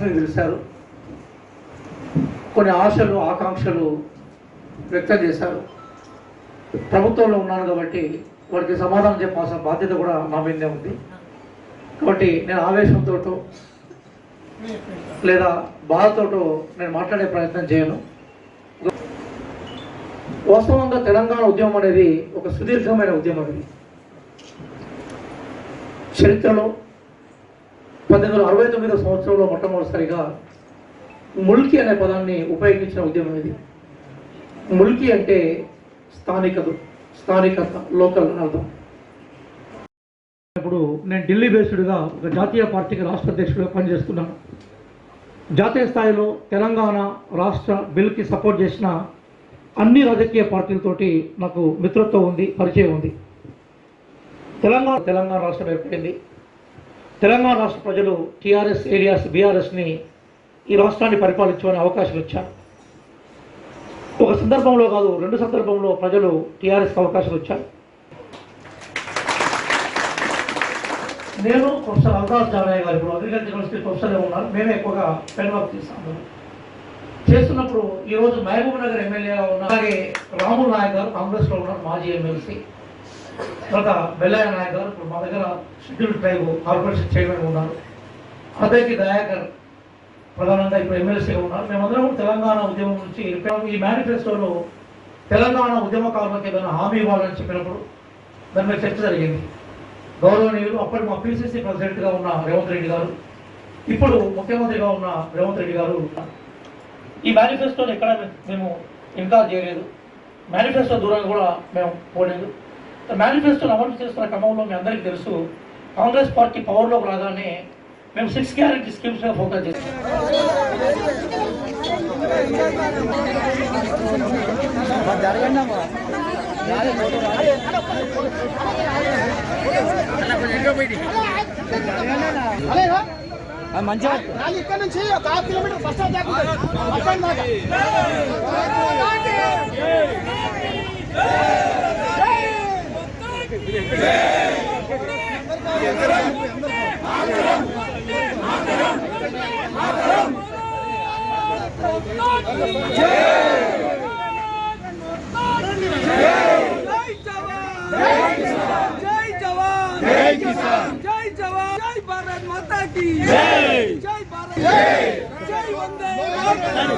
రాష్ట్రానికి పిలిచారు కొన్ని ఆశలు ఆకాంక్షలు వ్యక్తం చేశారు. ప్రభుత్వంలో ఉన్నాను కాబట్టి వారికి సమాధానం చెప్పాల్సిన బాధ్యత కూడా నా మీదే ఉంది. కాబట్టి నేను ఆవేశంతో లేదా బాధతోటో నేను మాట్లాడే ప్రయత్నం చేయను. వాస్తవంగా తెలంగాణ ఉద్యమం అనేది ఒక సుదీర్ఘమైన ఉద్యమం ఇది. చరిత్రలో పంతొమ్మిది వందల అరవై తొమ్మిదో సంవత్సరంలో మొట్టమొదటిసారిగా ముల్కి అనే పదాన్ని ఉపయోగించిన ఉద్యమం ఇది. ముల్కి అంటే స్థానికత స్థానికత లోకల్ అని అర్థం. ఇప్పుడు నేను ఢిల్లీ బేస్డ్గా ఒక జాతీయ పార్టీకి రాష్ట్ర అధ్యక్షుడిగా పనిచేస్తున్నాను. జాతీయ స్థాయిలో తెలంగాణ రాష్ట్ర బిల్కి సపోర్ట్ చేసిన అన్ని రాజకీయ పార్టీలతోటి నాకు మిత్రత్వం ఉంది పరిచయం ఉంది. తెలంగాణ తెలంగాణ రాష్ట్రం ఏర్పడింది. తెలంగాణ రాష్ట్ర ప్రజలు టీఆర్ఎస్ ఏరియాస్ బీఆర్ఎస్ని ఈ రాష్ట్రాన్ని పరిపాలించుకునే అవకాశం ఇచ్చారు. ఒక సందర్భంలో కాదు రెండు సందర్భంలో ప్రజలు టీఆర్ఎస్కి అవకాశం ఇచ్చారు. నేను ప్రొఫెసర్ అల్దాస్ జానయ్య గారు ఇప్పుడు అగ్రికల్చర్ యూనివర్సిటీ ప్రొఫెసర్ ఉన్నారు. మేమే ఎక్కువగా పెన్ వర్క్ చేస్తాము చేస్తున్నప్పుడు ఈరోజు మహబూబ్ నగర్ ఎమ్మెల్యేగా ఉన్న అలాగే రాముల్ నాయక్ గారు కాంగ్రెస్లో ఉన్నారు మాజీ ఎమ్మెల్సీ. తర్వాత బెల్లయ్య నాయక్ గారు ఇప్పుడు మా దగ్గర షెడ్యూల్ ట్రైబ్ కార్పొరేషన్ చైర్మన్ ఉన్నారు. అతనికి దయాకర్ ప్రధానంగా ఇప్పుడు ఎమ్మెల్సీగా ఉన్నారు. మేమందరం తెలంగాణ ఉద్యమం నుంచి ఈ మేనిఫెస్టోలో తెలంగాణ ఉద్యమకారులకు ఏదైనా హామీ ఇవ్వాలని చెప్పినప్పుడు దాని మీద చర్చ జరిగింది. గౌరవనీయులు అప్పటి మా పిసిసి ప్రెసిడెంట్గా ఉన్న రేవంత్ రెడ్డి గారు ఇప్పుడు ముఖ్యమంత్రిగా ఉన్న రేవంత్ రెడ్డి గారు ఈ మేనిఫెస్టోని ఎక్కడ మేము ఇంకా చేయలేదు. మేనిఫెస్టో దూరంగా కూడా మేము పోలేదు. మేనిఫెస్టోని అమలు చేస్తున్న క్రమంలో మీ అందరికీ తెలుసు కాంగ్రెస్ పార్టీ పవర్లోకి రాగానే మేము సిక్స్ గ్యారెంటీ స్కీమ్స్ మీద ఫోకస్ చేస్తాం. మంచిగా ఇక్కడ నుంచి ఒక హాఫ్ కిలోమీటర్ ఫస్ట్ దాకా జై జవాన్ జై జవాన్ జై కిసాన్ జై జవాన్ జై భారత్ మాతా की జై జై భారత్ జై జై వందే మాతరం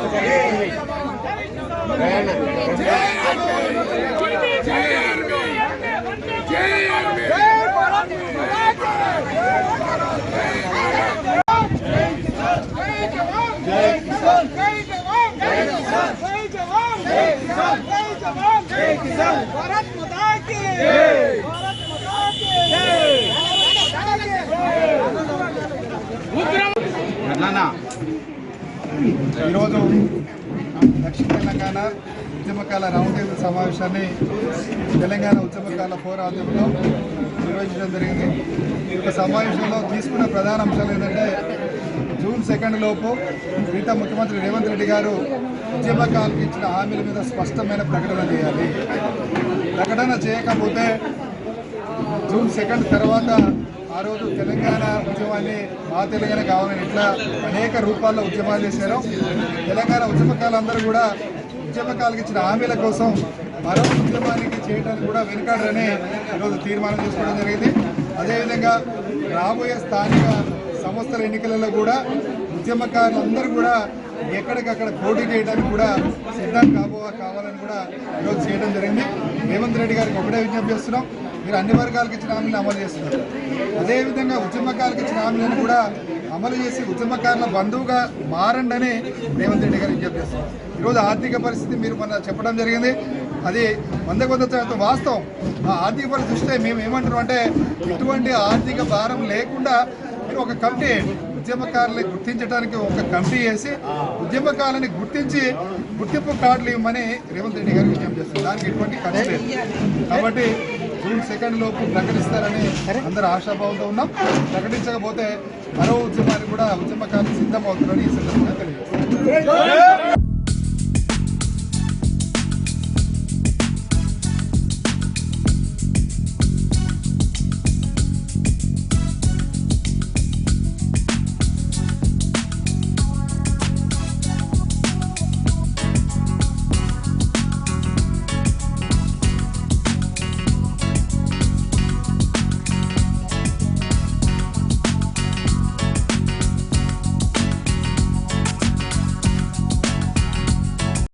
भारत माता की भारत माता की నాన్న ఈరోజు దక్షిణ తెలంగాణ ఉద్యమకాల రౌండ్ టేబుల్ సమావేశాన్ని తెలంగాణ ఉద్యమకాల పోరాటంలో నిర్వహించడం జరిగింది ఈ యొక్క సమావేశంలో తీసుకున్న ప్రధాన అంశాలు ఏంటంటే జూన్ సెకండ్ లోపు మిగతా ముఖ్యమంత్రి రేవంత్ రెడ్డి గారు ఉద్యమకాలకు ఇచ్చిన హామీల మీద స్పష్టమైన ప్రకటన చేయాలి. ప్రకటన చేయకపోతే జూన్ సెకండ్ తర్వాత ఆ రోజు తెలంగాణ ఉద్యమాన్ని మా తెలంగాణ కావాలని ఇట్లా అనేక రూపాల్లో ఉద్యమాలు చేశారు. తెలంగాణ ఉద్యమకాలందరూ కూడా ఉద్యమకాలకు ఇచ్చిన హామీల కోసం మరో ఉద్యమానికి చేయడానికి కూడా వెనుకాడరని ఈరోజు తీర్మానం చేసుకోవడం జరిగింది. అదేవిధంగా రాబోయే స్థానిక సంస్థల ఎన్నికలలో కూడా ఉద్యమకారులందరూ కూడా ఎక్కడికక్కడ పోటీ చేయడానికి కూడా సిద్ధం కాబో కావాలని కూడా ఈరోజు చేయడం జరిగింది. రేవంత్ రెడ్డి గారికి ఒకటే విజ్ఞప్తి చేస్తున్నాం. మీరు అన్ని వర్గాలకు ఇచ్చిన హామీలను అమలు చేస్తున్నారు. అదేవిధంగా ఉద్యమకారులకు ఇచ్చిన హామీలను కూడా అమలు చేసి ఉద్యమకారుల బంధువుగా మారండి అని రేవంత్ రెడ్డి గారు విజ్ఞప్తి చేస్తున్నారు ఈరోజు ఆర్థిక పరిస్థితి మీరు మొన్న చెప్పడం జరిగింది. అది వంద కొంత శాతం వాస్తవం. ఆ ఆర్థిక పరిస్థితి చూస్తే మేము ఏమంటున్నాం అంటే ఎటువంటి ఆర్థిక భారం లేకుండా మీరు ఒక కమిటీ. ఉద్యమకారులని గుర్తించడానికి ఒక కమిటీ వేసి ఉద్యమకారులని గుర్తించి గుర్తింపు కార్డులు ఇవ్వమని రేవంత్ రెడ్డి గారు విజయం చేస్తారు దానికి ఎటువంటి ఖర్చు లేదు. కాబట్టి జూన్ సెకండ్ లోపు ప్రకటిస్తారని అందరూ ఆశాభావంతో ఉన్నాం. ప్రకటించకపోతే మరో ఉద్యమానికి కూడా ఉద్యమకారులు సిద్ధమవుతారని ఈ సందర్భంగా తెలియజేస్తారు